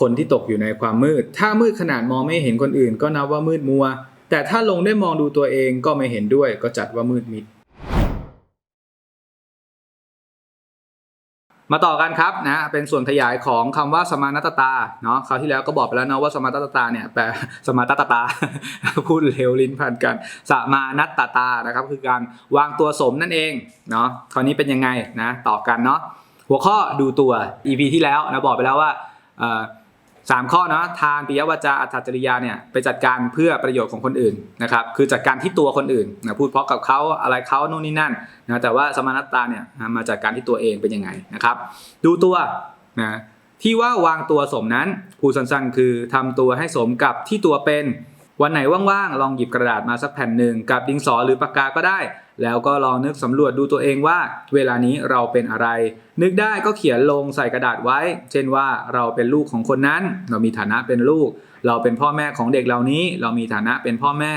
คนที่ตกอยู่ในความมืด ถ้ามืดขนาดมองไม่เห็นคนอื่น ก็นับว่ามืดมัว แต่ถ้าลงได้มองดูตัวเองก็ไม่เห็นด้วย ก็จัดว่ามืดมิด มาต่อกันครับนะ เป็นส่วนขยายของคำว่าสมานัตตา เนาะคราวที่แล้วก็บอกไปแล้วนาะว่าสมานัตตาเนี่ยแปลสมานัตตา พูดเลวลิ้นพันกัน สมานัตตา นะครับ คือการวางตัวสมนั่นเอง เนาะ คราวนี้เป็นยังไงนะ ต่อกันเนาะ หัวข้อดูตัว EP ที่แล้วนะบอกไปแล้วว่า uh, 3 ข้อเนาะทานปิยวจาอัตจริยาเนี่ยไปจัดการเพื่อประโยชน์ของคนอื่นนะครับคือจัดการที่ตัวคนอื่นนะพูดเพราะกับเขาอะไรเขานน่นนี่นั่นนะแต่ว่าสมานัตตาเนี่ยมาจัดการที่ตัวเองเป็นยังไงนะครับ ดูตัวนะที่ว่าวางตัวสมนั้นพูดสั้นๆ คือทำตัวให้สมกับที่ตัวเป็น วันไหนว่างๆลองหยิบกระดาษมาสักแผ่นหนึ่งกับดินสอหรือปากกาก็ได้ แล้วก็ลองนึกสำรวจดูตัวเองว่า เวลานี้เราเป็นอะไร นึกได้ก็เขียนลงใส่กระดาษไว้ เช่นว่าเราเป็นลูกของคนนั้น เรามีฐานะเป็นลูก เราเป็นพ่อแม่ของเด็กเหล่านี้ เรามีฐานะเป็นพ่อแม่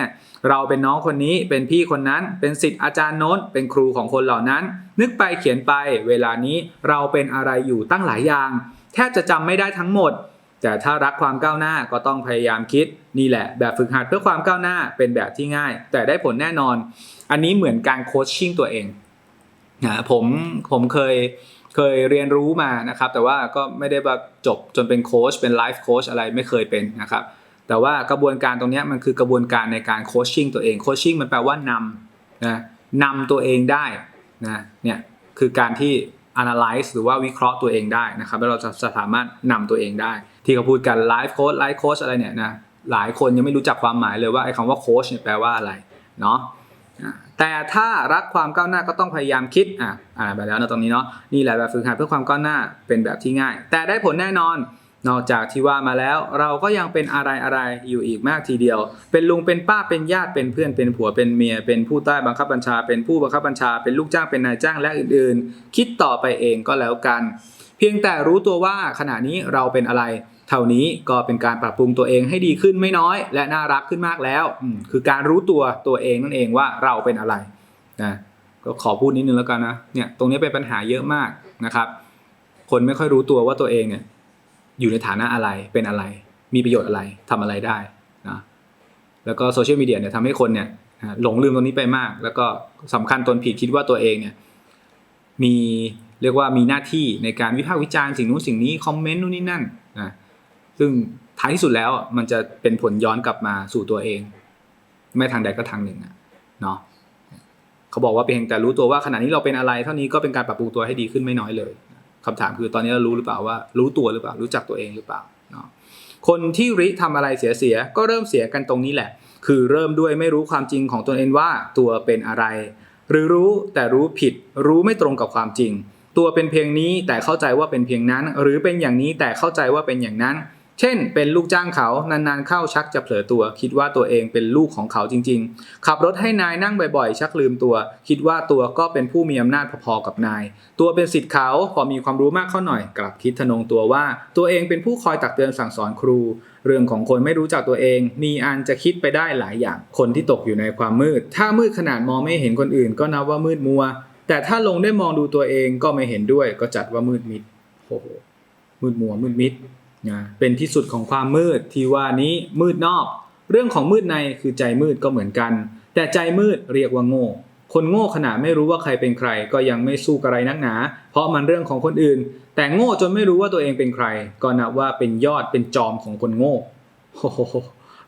เราเป็นน้องคนนี้เป็นพี่คนนั้น เป็นสิทธิ์อาจารย์โน้นเป็นครูของคนเหล่านั้น นึกไปเขียนไป เวลานี้เราเป็นอะไรอยู่ตั้งหลายอย่าง แทบจะจำไม่ได้ทั้งหมด แต่ถ้ารักความก้าวหน้าก็ต้องพยายามคิดนี่แหละ แบบฝึกหัดเพื่อความก้าวหน้าเป็นแบบที่ง่าย แต่ได้ผลแน่นอน อันนี้เหมือนการโคชชิ่งตัวเองนะผมผมเคยเคยเรียนรู้มานะครับ แต่ว่าก็ไม่ได้แบบจบจนเป็นโค้ชเป็นไลฟ์โค้ชอะไรไม่เคยเป็นนะครับ แต่ว่ากระบวนการตรงนี้มันคือกระบวนการในการโคชชิ่งตัวเองโคชชิ่งมันแปลว่านำนะนำตัวเองได้นะเนี่ยคือการที่ analyze หรือว่าวิเคราะห์ตัวเองได้นะครับแล้วเราจะจะสามารถนำตัวเองได้ ที่เขาพูดกัน life coach life coach อะไรเนี่ยนะหลายคนยังไม่รู้จักความหมายเลยว่าไอ้คำว่าโค้ชเนี่ยแปลว่าอะไรเนาะอะแต่ถ้ารักความก้าวหน้าก็ต้องพยายามคิดอะอ่านไปแล้วนะตรงนี้เนาะนี่แหละแบบฝึกหัดเพื่อความก้าวหน้าเป็นแบบที่ง่าย แต่ได้ผลแน่นอน นอกจากที่ว่ามาแล้วเราก็ยังเป็นอะไรอะไรอยู่อีกมากทีเดียว เป็นลุงเป็นป้าเป็นญาติเป็นเพื่อนเป็นผัวเป็นเมีย เป็นผู้ใต้บังคับบัญชา เป็นผู้บังคับบัญชา เป็นลูกจ้างเป็นนายจ้างและอื่นๆ คิดต่อไปเองก็แล้วกัน เพียงแต่รู้ตัวว่าขณะนี้เราเป็นอะไร เท่านี้ก็เป็นการปรับปรุงตัวเองให้ดีขึ้นไม่น้อย และน่ารักขึ้นมากแล้วคือการรู้ตัวตัวเองนั่นเองว่าเราเป็นอะไรนะก็ขอพูดนิดนึงแล้วกันนะเนี่ยตรงนี้เป็นปัญหาเยอะมากนะครับ คนไม่ค่อยรู้ตัวว่าตัวเองเนี่ย อยู่ในฐานะอะไรเป็นอะไร มีประโยชน์อะไรทำอะไรได้นะแล้วก็โซเชียลมีเดียเนี่ยทำให้คนเนี่ยหลงลืมตรงนี้ไปมาก แล้วก็สำคัญตนผิดคิดว่าตัวเองเนี่ยมีเรียกว่ามีหน้าที่ในการวิพากษ์วิจารณ์สิ่งนู้นสิ่งนี้คอมเมนต์นู่นนี่นั่นนะซึ่งท้ายที่สุดแล้วมันจะเป็นผลย้อนกลับมาสู่ตัวเอง ไม่ทางใดก็ทางหนึ่งอะเนาะเขาบอกว่าเพียงแต่รู้ตัวว่าขณะนี้เราเป็นอะไร เท่านี้ก็เป็นการปรับปรุงตัวให้ดีขึ้นไม่น้อยเลย คำถามคือตอนนี้เรารู้หรือเปล่าว่า รู้ตัวหรือเปล่ารู้จักตัวเองหรือเปล่าเนาะคนที่ริทำอะไรเสียเสียก็เริ่มเสียกันตรงนี้แหละ คือเริ่มด้วยไม่รู้ความจริงของตนเองว่าตัวเป็นอะไร หรือรู้แต่รู้ผิด รู้ไม่ตรงกับความจริง ตัวเป็นเพียงนี้แต่เข้าใจว่าเป็นเพียงนั้น หรือเป็นอย่างนี้แต่เข้าใจว่าเป็นอย่างนั้น เช่น เป็นลูกจ้างเขานานๆเข้าชักจะเผลอตัว คิดว่าตัวเองเป็นลูกของเขาจริง ๆ ขับรถให้นายนั่งบ่อยๆ ชักลืมตัว คิดว่าตัวก็เป็นผู้มีอำนาจพอๆกับนาย ตัวเป็นสิทธิ์เขาพอมีความรู้มากเข้าหน่อย กลับคิดทะนงตัวว่า ตัวเองเป็นผู้คอยตักเตือนสั่งสอนครู เรื่องของคนไม่รู้จักตัวเอง มีอันจะคิดไปได้หลายอย่าง คนที่ตกอยู่ในความมืด ถ้ามืดขนาดมองไม่เห็นคนอื่น ก็นับว่ามืดมัว แต่ถ้าลงได้มองดูตัวเองก็ไม่เห็นด้วย ก็จัดว่ามืดมิดโอ้โหมืดมัวมืดมิด นะเป็นที่สุดของความมืดที่ว่านี้มืดนอก เรื่องของมืดในคือใจมืดก็เหมือนกัน แต่ใจมืดเรียกว่าโง่ คนโง่ขนาดไม่รู้ว่าใครเป็นใคร ก็ยังไม่สู้กระไรนักหนา เพราะมันเรื่องของคนอื่น แต่โง่จนไม่รู้ว่าตัวเองเป็นใคร ก็นับว่าเป็นยอดเป็นจอมของคนโง่โอ้โห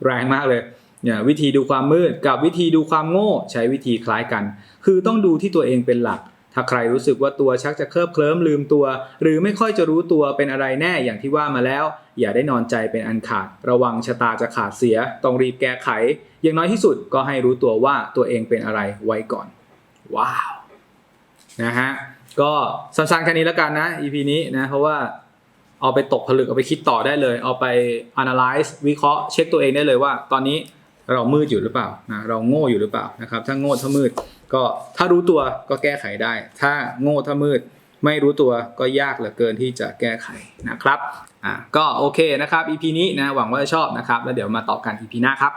แรงมากเลยเนี่ยวิธีดูความมืดกับวิธีดูความโง่ใช้วิธีคล้ายกัน คือต้องดูที่ตัวเองเป็นหลัก ถ้าใครรู้สึกว่าตัวชักจะเคลิบเคลิ้มลืมตัว หรือไม่ค่อยจะรู้ตัวเป็นอะไรแน่อย่างที่ว่ามาแล้ว อย่าได้นอนใจเป็นอันขาด ระวังชะตาจะขาดเสีย ต้องรีบแก้ไข อย่างน้อยที่สุดก็ให้รู้ตัวว่าตัวเองเป็นอะไรไว้ก่อน ว้าวนะฮะก็สั้นๆแค่นี้แล้วกันนะ EP นี้นะเพราะว่าเอาไปตกผลึกเอาไปคิดต่อได้เลย เอาไป analyze วิเคราะห์เช็คตัวเองได้เลยว่า ตอนนี้ เรามืดอยู่หรือเปล่านะเราโง่อยู่หรือเปล่านะครับ ถ้าโง่ถ้ามืด ก็ถ้ารู้ตัวก็แก้ไขได้ ถ้าโง่ถ้ามืด ไม่รู้ตัวก็ยากเหลือเกินที่จะแก้ไขนะครับอะก็โอเคนะครับ EP นี้นะหวังว่าจะชอบนะครับ แล้วเดี๋ยวมาต่อกัน EP หน้าครับ